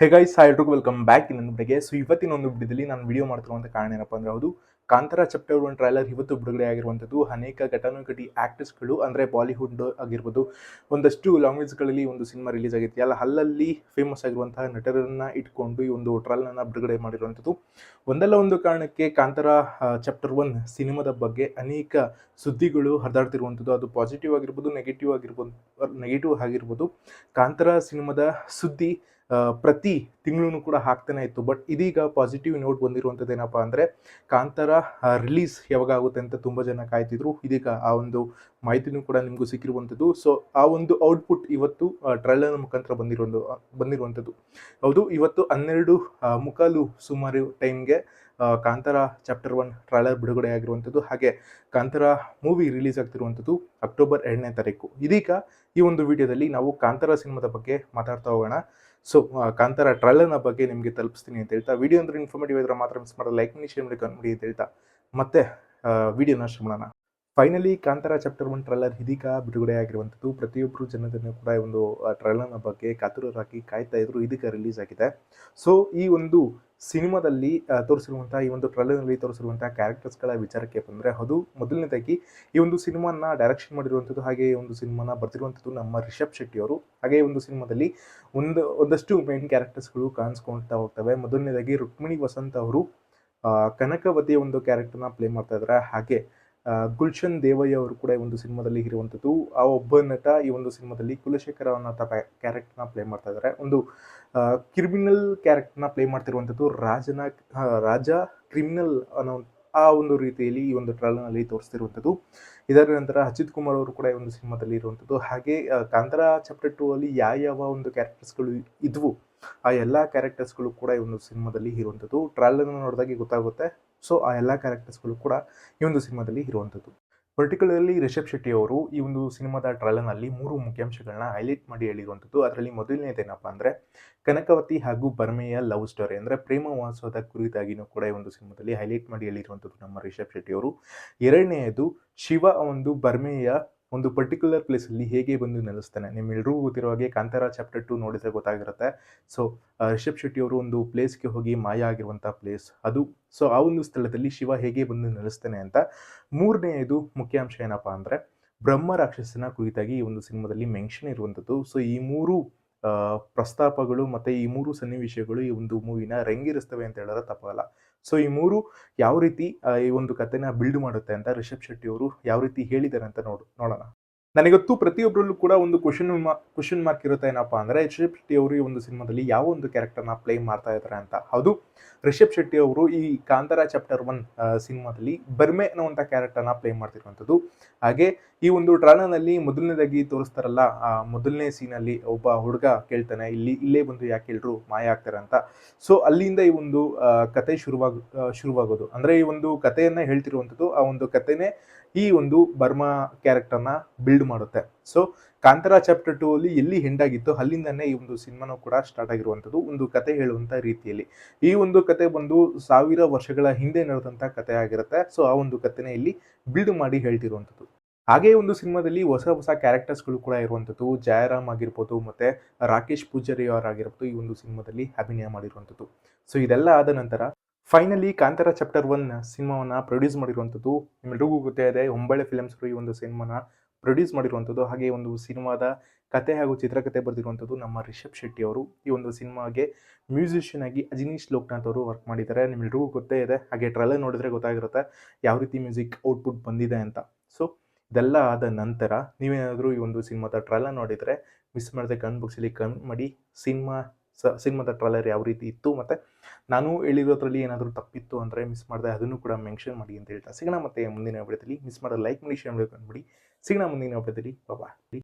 ಹೇ guys hi ಎಲ್ರಿಗೂ welcome back ಇನ್ನೊಂದು ಬಿಡಿಗೆ ಸೊ ಇವತ್ತಿನ ಒಂದು ಬಿಡಿದಲ್ಲಿ ನಾನು ವಿಡಿಯೋ ಮಾಡ್ತಿರುವಂಥ ಕಾರಣ ಏನಪ್ಪ ಅಂದ್ರೆ ಹೌದು, ಕಾಂತರ ಚಾಪ್ಟರ್ ಒನ್ ಟ್ರೈಲರ್ ಇವತ್ತು ಬಿಡುಗಡೆ ಆಗಿರುವಂಥದ್ದು ಅನೇಕ ಘಟಾನುಘಟಿ ಆ್ಯಕ್ಟರ್ಸ್ಗಳು ಅಂದರೆ ಬಾಲಿವುಡ್ ಆಗಿರ್ಬೋದು, ಒಂದಷ್ಟು ಲ್ಯಾಂಗ್ವೇಜ್ಗಳಲ್ಲಿ ಒಂದು ಸಿನಿಮಾ ರಿಲೀಸ್ ಆಗಿತ್ತು ಅಲ್ಲ, ಅಲ್ಲಲ್ಲಿ ಫೇಮಸ್ ಆಗಿರುವಂತಹ ನಟರನ್ನು ಇಟ್ಕೊಂಡು ಈ ಒಂದು ಟ್ರೈಲರ್ನ ಬಿಡುಗಡೆ ಮಾಡಿರುವಂಥದ್ದು ಒಂದಲ್ಲ ಒಂದು ಕಾರಣಕ್ಕೆ ಕಾಂತಾರ ಚಾಪ್ಟರ್ ಒನ್ ಸಿನಿಮಾದ ಬಗ್ಗೆ ಅನೇಕ ಸುದ್ದಿಗಳು ಹರಿದಾಡ್ತಿರುವಂಥದ್ದು ಅದು ಪಾಸಿಟಿವ್ ಆಗಿರ್ಬೋದು ನೆಗೆಟಿವ್ ಆಗಿರ್ಬೋದು ನೆಗೆಟಿವ್ ಆಗಿರ್ಬೋದು. ಕಾಂತರ ಸಿನಿಮಾದ ಸುದ್ದಿ ಪ್ರತಿ ತಿಂಗಳೂ ಕೂಡ ಹಾಕ್ತಾನೆ ಇತ್ತು. ಬಟ್ ಇದೀಗ ಪಾಸಿಟಿವ್ ನೋಟ್ ಬಂದಿರುವಂಥದ್ದು ಏನಪ್ಪ ಅಂದರೆ, ಕಾಂತಾರ ರಿಲೀಸ್ ಯಾವಾಗ ಆಗುತ್ತೆ ಅಂತ ತುಂಬ ಜನ ಕಾಯ್ತಿದ್ರು. ಇದೀಗ ಆ ಒಂದು ಮಾಹಿತಿನೂ ಕೂಡ ನಿಮಗೂ ಸಿಕ್ಕಿರುವಂಥದ್ದು. ಸೊ ಆ ಒಂದು ಔಟ್ಪುಟ್ ಇವತ್ತು ಟ್ರೈಲರ್ ಮುಖಾಂತರ ಬಂದಿರೋ ಬಂದಿರುವಂಥದ್ದು. ಹೌದು, ಇವತ್ತು ಹನ್ನೆರಡು ಮುಕಾಲು ಸುಮಾರು ಟೈಮ್ಗೆ ಕಾಂತಾರ ಚಾಪ್ಟರ್ ಒನ್ ಟ್ರೈಲರ್ ಬಿಡುಗಡೆ ಆಗಿರುವಂಥದ್ದು. ಹಾಗೆ ಕಾಂತಾರ ಮೂವಿ ರಿಲೀಸ್ ಆಗ್ತಿರುವಂಥದ್ದು ಅಕ್ಟೋಬರ್ ಎರಡನೇ ತಾರೀಕು. ಇದೀಗ ಈ ಒಂದು ವಿಡಿಯೋದಲ್ಲಿ ನಾವು ಕಾಂತಾರ ಸಿನಿಮಾದ ಬಗ್ಗೆ ಮಾತಾಡ್ತಾ ಹೋಗೋಣ. ಸೊ ಕಾಂತಾರ ಟ್ರೈಲರ್ನ ಬಗ್ಗೆ ನಿಮಗೆ ತಲುಪಿಸ್ತೀನಿ ಅಂತ ಹೇಳ್ತಾ ವಿಡಿಯೋ ಅಂದ್ರೆ ಇನ್ಫಾರ್ಮೇಟಿವ್ ಇದ್ರೆ ಮಾತ್ರ ಮಿಸ್ ಮಾಡೋ ಲೈಕ್ ಮಾಡಿ ಶೇರ್ ಮಾಡಿ ಕಮೆಂಟ್ ಮಾಡಿ ಅಂತ ಹೇಳ್ತಾ. ಮತ್ತೆ ವಿಡಿಯೋನ ಶ್ರಮಣ finally Kantara chapter one trailer ಇದೀಗ ಬಿಡುಗಡೆ ಆಗಿರುವಂಥದ್ದು ಪ್ರತಿಯೊಬ್ಬರು ಜನರನ್ನು ಕೂಡ ಒಂದು ಟ್ರೈಲರ್ನ ಬಗ್ಗೆ ಕಾತುರರಾಗಿ ಕಾಯ್ತಾ ಇದ್ರು. ಇದೀಗ ರಿಲೀಸ್ ಆಗಿದೆ. ಸೊ ಈ ಒಂದು ಸಿನಿಮಾದಲ್ಲಿ ತೋರಿಸಿರುವಂತಹ, ಈ ಒಂದು ಟ್ರೈಲರ್ನಲ್ಲಿ ತೋರಿಸಿರುವಂತಹ ಕ್ಯಾರೆಕ್ಟರ್ಸ್ಗಳ ವಿಚಾರಕ್ಕೆ ಬಂದರೆ ಅದು ಮೊದಲನೇದಾಗಿ ಈ ಒಂದು ಸಿನಿಮಾನ ಡೈರೆಕ್ಷನ್ ಮಾಡಿರುವಂಥದ್ದು ಹಾಗೆ ಈ ಒಂದು ಸಿನಿಮಾನ ಬರ್ತಿರುವಂಥದ್ದು ನಮ್ಮ ರಿಷಬ್ ಶೆಟ್ಟಿ ಅವರು. ಹಾಗೆ ಈ ಒಂದು ಸಿನಿಮಾದಲ್ಲಿ ಒಂದು, ಒಂದಷ್ಟು ಮೇನ್ ಕ್ಯಾರೆಕ್ಟರ್ಸ್ಗಳು ಕಾಣಿಸ್ಕೊಳ್ತಾ ಹೋಗ್ತವೆ. ಮೊದಲನೇದಾಗಿ ರುಕ್ಮಿಣಿ ವಸಂತ್ ಅವರು ಕನಕವತಿಯ ಒಂದು ಕ್ಯಾರೆಕ್ಟರ್ನ ಪ್ಲೇ ಮಾಡ್ತಾ ಇದ್ದಾರೆ. ಹಾಗೆ ಗುಲ್ಶನ್ ದೇವಯ್ಯ ಅವರು ಕೂಡ ಈ ಒಂದು ಸಿನಿಮಾದಲ್ಲಿ ಇರುವಂಥದ್ದು ಆ ಒಬ್ಬ ನಟ ಈ ಒಂದು ಸಿನಿಮಾದಲ್ಲಿ ಕುಲಶೇಖರ ಅನ್ನೋ ಕ್ಯಾರೆಕ್ಟರ್ನ ಪ್ಲೇ ಮಾಡ್ತಾ ಇದ್ದಾರೆ ಒಂದು ಕ್ರಿಮಿನಲ್ ಕ್ಯಾರೆಕ್ಟರ್ನ ಪ್ಲೇ ಮಾಡ್ತಿರುವಂಥದ್ದು ರಾಜನ ರಾಜ ಕ್ರಿಮಿನಲ್ ಅನ್ನೋ ಆ ಒಂದು ರೀತಿಯಲ್ಲಿ ಈ ಒಂದು ಟ್ರೈಲರ್ನಲ್ಲಿ ತೋರಿಸ್ತಿರುವಂಥದ್ದು. ಇದರ ನಂತರ ಅಜಿತ್ ಕುಮಾರ್ ಅವರು ಕೂಡ ಈ ಒಂದು ಸಿನಿಮಾದಲ್ಲಿ ಇರುವಂಥದ್ದು. ಹಾಗೆ ಕಾಂತರ ಕಾಂತಾರ ಚಾಪ್ಟರ್ ಟು ಅಲ್ಲಿ ಯಾವ ಯಾವ ಒಂದು ಕ್ಯಾರೆಕ್ಟರ್ಸ್ಗಳು ಇದ್ವು, ಆ ಎಲ್ಲ ಕ್ಯಾರೆಕ್ಟರ್ಸ್ಗಳು ಕೂಡ ಈ ಒಂದು ಸಿನಿಮಾದಲ್ಲಿ ಇರುವಂಥದ್ದು. ಟ್ರೈಲರ್ನ ನೋಡಿದಾಗೆ ಗೊತ್ತಾಗುತ್ತೆ. ಸೊ ಆ ಎಲ್ಲ ಕ್ಯಾರೆಕ್ಟರ್ಸ್ಗಳು ಕೂಡ ಈ ಒಂದು ಸಿನಿಮಾದಲ್ಲಿ ಇರುವಂಥದ್ದು. ಪರ್ಟಿಕ್ಯುಲರ್ಲಿ ರಿಷಬ್ ಶೆಟ್ಟಿ ಅವರು ಈ ಒಂದು ಸಿನಿಮಾದ ಟ್ರೈಲರ್ನಲ್ಲಿ ಮೂರು ಮುಖ್ಯಾಂಶಗಳನ್ನ ಹೈಲೈಟ್ ಮಾಡಿ ಹೇಳಿರುವಂಥದ್ದು. ಅದರಲ್ಲಿ ಮೊದಲನೇದೇನಪ್ಪ ಅಂದರೆ, ಕನಕವತಿ ಹಾಗೂ ಬರ್ಮೆಯ ಲವ್ ಸ್ಟೋರಿ ಅಂದರೆ ಪ್ರೇಮ ವಾಸದ ಕುರಿತಾಗಿನೂ ಕೂಡ ಈ ಒಂದು ಸಿನಿಮಾದಲ್ಲಿ ಹೈಲೈಟ್ ಮಾಡಿ ಹೇಳಿರುವಂಥದ್ದು ನಮ್ಮ ರಿಷಬ್ ಶೆಟ್ಟಿ ಅವರು. ಎರಡನೆಯದು ಶಿವ ಒಂದು ಬರ್ಮೆಯ ಒಂದು ಪರ್ಟಿಕ್ಯುಲರ್ ಪ್ಲೇಸಲ್ಲಿ ಹೇಗೆ ಬಂದು ನೆಲೆಸ್ತಾನೆ. ನಿಮ್ಮೆಲ್ಲರಿಗೂ ಗೊತ್ತಿರೋ ಹಾಗೆ ಕಾಂತಾರ ಚಾಪ್ಟರ್ ಟು ನೋಡಿದ್ರೆ ಗೊತ್ತಾಗಿರುತ್ತೆ. ಸೊ ರಿಷಬ್ ಶೆಟ್ಟಿ ಅವರು ಒಂದು ಪ್ಲೇಸ್ಗೆ ಹೋಗಿ ಮಾಯ ಆಗಿರುವಂಥ ಪ್ಲೇಸ್ ಅದು. ಸೊ ಆ ಒಂದು ಸ್ಥಳದಲ್ಲಿ ಶಿವ ಹೇಗೆ ಬಂದು ನೆಲೆಸ್ತಾನೆ ಅಂತ ಮೂರನೆಯದು ಮುಖ್ಯಾಂಶ ಏನಪ್ಪ ಅಂದರೆ ಬ್ರಹ್ಮ ರಾಕ್ಷಸನ ಕುರಿತಾಗಿ ಈ ಒಂದು ಸಿನಿಮಾದಲ್ಲಿ ಮೆನ್ಷನ್ ಇರುವಂಥದ್ದು ಸೊ ಈ ಮೂರು ಪ್ರಸ್ತಾಪಗಳು ಮತ್ತು ಈ ಮೂರು ಸನ್ನಿವೇಶಗಳು ಈ ಒಂದು ಮೂವಿನ ರಂಗಿರಿಸ್ತವೆ ಅಂತ ಹೇಳಿದ್ರೆ ತಪ್ಪಲ್ಲ. ಸೊ ಈ ಮೂರು ಯಾವ ರೀತಿ ಈ ಒಂದು ಕಥೆನ ಬಿಲ್ಡ್ ಮಾಡುತ್ತೆ ಅಂತ ರಿಷಬ್ ಶೆಟ್ಟಿ ಅವರು ಯಾವ ರೀತಿ ಹೇಳಿದ್ದಾರೆ ಅಂತ ನೋಡು, ನೋಡೋಣ. ನನಗೊತ್ತು ಪ್ರತಿಯೊಬ್ಬರಲ್ಲೂ ಕೂಡ ಒಂದು ಕ್ವಶನ್ ಕ್ವಶನ್ ಮಾರ್ಕ್ ಇರುತ್ತೆ ಏನಪ್ಪ ಅಂದರೆ ರಿಷಬ್ ಶೆಟ್ಟಿ ಅವರು ಈ ಒಂದು ಸಿನಿಮಾದಲ್ಲಿ ಯಾವ ಒಂದು ಕ್ಯಾರೆಕ್ಟರ್ನ ಪ್ಲೇ ಮಾಡ್ತಾ ಇದ್ದಾರೆ ಅಂತ. ಹೌದು, ರಿಷಬ್ ಶೆಟ್ಟಿ ಅವರು ಈ ಕಾಂತಾರ ಚಾಪ್ಟರ್ ಒನ್ ಸಿನಿಮಾದಲ್ಲಿ ಬರ್ಮೆ ಅನ್ನುವಂಥ ಕ್ಯಾರೆಕ್ಟರ್ನ ಪ್ಲೇ ಮಾಡ್ತಿರುವಂಥದ್ದು. ಹಾಗೆ ಈ ಒಂದು ಟ್ರಾಲರ್ನಲ್ಲಿ ಮೊದಲನೇದಾಗಿ ತೋರಿಸ್ತಾರಲ್ಲ, ಆ, ಮೊದಲನೇ ಸೀನಲ್ಲಿ ಒಬ್ಬ ಹುಡುಗ ಕೇಳ್ತಾನೆ, ಇಲ್ಲಿ, ಇಲ್ಲೇ ಬಂದು ಯಾಕೆ ಹೇಳ್ರು ಮಾಯ ಆಗ್ತಾರೆ ಅಂತ. ಸೊ ಅಲ್ಲಿಂದ ಈ ಒಂದು ಕತೆ ಶುರುವಾಗ ಶುರುವಾಗೋದು. ಅಂದರೆ ಈ ಒಂದು ಕಥೆಯನ್ನ ಹೇಳ್ತಿರುವಂಥದ್ದು, ಆ ಒಂದು ಕಥೆನೇ ಈ ಒಂದು ಬರ್ಮಾ ಕ್ಯಾರೆಕ್ಟರ್ನ ಬಿಲ್ಡ್ ಮಾಡುತ್ತೆ. ಸೊ ಕಾಂತಾರ ಚಾಪ್ಟರ್ ಟೂ ಅಲ್ಲಿ ಎಲ್ಲಿ ಹೆಂಡಾಗಿತ್ತು ಅಲ್ಲಿಂದನೇ ಈ ಒಂದು ಸಿನಿಮಾನು ಕೂಡ ಸ್ಟಾರ್ಟ್ ಆಗಿರುವಂಥದ್ದು ಒಂದು ಕತೆ ಹೇಳುವಂಥ ರೀತಿಯಲ್ಲಿ. ಈ ಒಂದು ಕತೆ ಬಂದು ಸಾವಿರ ವರ್ಷಗಳ ಹಿಂದೆ ನಡೆದಂಥ ಕತೆ ಆಗಿರುತ್ತೆ. ಸೊ ಆ ಒಂದು ಕಥೆನೇ ಇಲ್ಲಿ ಬಿಲ್ಡ್ ಮಾಡಿ ಹೇಳ್ತಿರುವಂಥದ್ದು. ಹಾಗೆ ಒಂದು ಸಿನಿಮಾದಲ್ಲಿ ಹೊಸ ಹೊಸ ಕ್ಯಾರೆಕ್ಟರ್ಸ್ಗಳು ಕೂಡ ಇರುವಂಥದ್ದು. ಜಯರಾಮ್ ಆಗಿರ್ಬೋದು, ಮತ್ತೆ ರಾಕೇಶ್ ಪೂಜಾರಿ ಅವರಾಗಿರ್ಬೋದು ಈ ಒಂದು ಸಿನಿಮಾದಲ್ಲಿ ಅಭಿನಯ ಮಾಡಿರುವಂಥದ್ದು. ಸೊ ಇದೆಲ್ಲ ಆದ ನಂತರ ಫೈನಲಿ ಕಾಂತಾರ ಚಾಪ್ಟರ್ ಒನ್ ಸಿನಿಮಾವನ್ನ ಪ್ರೊಡ್ಯೂಸ್ ಮಾಡಿರುವಂಥದ್ದು. ನಿಮ್ಮೆಲ್ರಿಗೂ ಗೊತ್ತೇ ಇದೆ ಹೊಂಬಳೆ ಫಿಲಮ್ಸ್ ಈ ಒಂದು ಸಿನಿಮಾನ ಪ್ರೊಡ್ಯೂಸ್ ಮಾಡಿರುವಂಥದ್ದು, ಹಾಗೆ ಒಂದು ಸಿನಿಮಾದ ಕತೆ ಹಾಗೂ ಚಿತ್ರಕಥೆ ಬರೆದಿರುವಂಥದ್ದು ನಮ್ಮ ರಿಷಬ್ ಶೆಟ್ಟಿ ಅವರು. ಈ ಒಂದು ಸಿನಿಮಾಗೆ ಮ್ಯೂಸಿಷಿಯನ್ ಆಗಿ ಅಜಿನೀಶ್ ಲೋಕನಾಥ್ ಅವರು ವರ್ಕ್ ಮಾಡಿದ್ದಾರೆ. ನಿಮ್ಮೆಲ್ರಿಗೂ ಗೊತ್ತೇ ಇದೆ. ಹಾಗೆ ಟ್ರೈಲರ್ ನೋಡಿದ್ರೆ ಗೊತ್ತಾಗಿರುತ್ತೆ ಯಾವ ರೀತಿ ಮ್ಯೂಸಿಕ್ ಔಟ್ಪುಟ್ ಬಂದಿದೆ ಅಂತ. ಸೊ ಇದೆಲ್ಲ ಆದ ನಂತರ ನೀವೇನಾದರೂ ಈ ಒಂದು ಸಿನಿಮಾದ ಟ್ರೈಲರ್ ನೋಡಿದರೆ ಮಿಸ್ ಮಾಡಿದೆ ಕಮೆಂಟ್ ಬಾಕ್ಸಲ್ಲಿ ಕಮೆಂಟ್ ಮಾಡಿ, ಸಿನಿಮಾ ಸ, ಸಿನಿಮಾದ ಟ್ರೈಲರ್ ಯಾವ ರೀತಿ ಇತ್ತು ಮತ್ತು ನಾನು ಹೇಳಿರೋದ್ರಲ್ಲಿ ಏನಾದರೂ ತಪ್ಪಿತ್ತು ಅಂದರೆ ಮಿಸ್ ಮಾಡಿದೆ ಅದನ್ನು ಕೂಡ ಮೆನ್ಷನ್ ಮಾಡಿ ಅಂತ ಹೇಳ್ತಾ ಸಿಗೋಣ. ಮತ್ತೆ ಮುಂದಿನ ವಿಡಿಯೋದಲ್ಲಿ ಮಿಸ್ ಮಾಡೋದು ಲೈಕ್ ಮಾಡಿ ಶೇರ್ ಮಾಡಿ. ಕಮೆಂಟ್ ಮಾಡಿ ಸಿಗೋಣ ಮುಂದಿನ ವಿಡಿಯೋದಲ್ಲಿ ಬಾಬಾ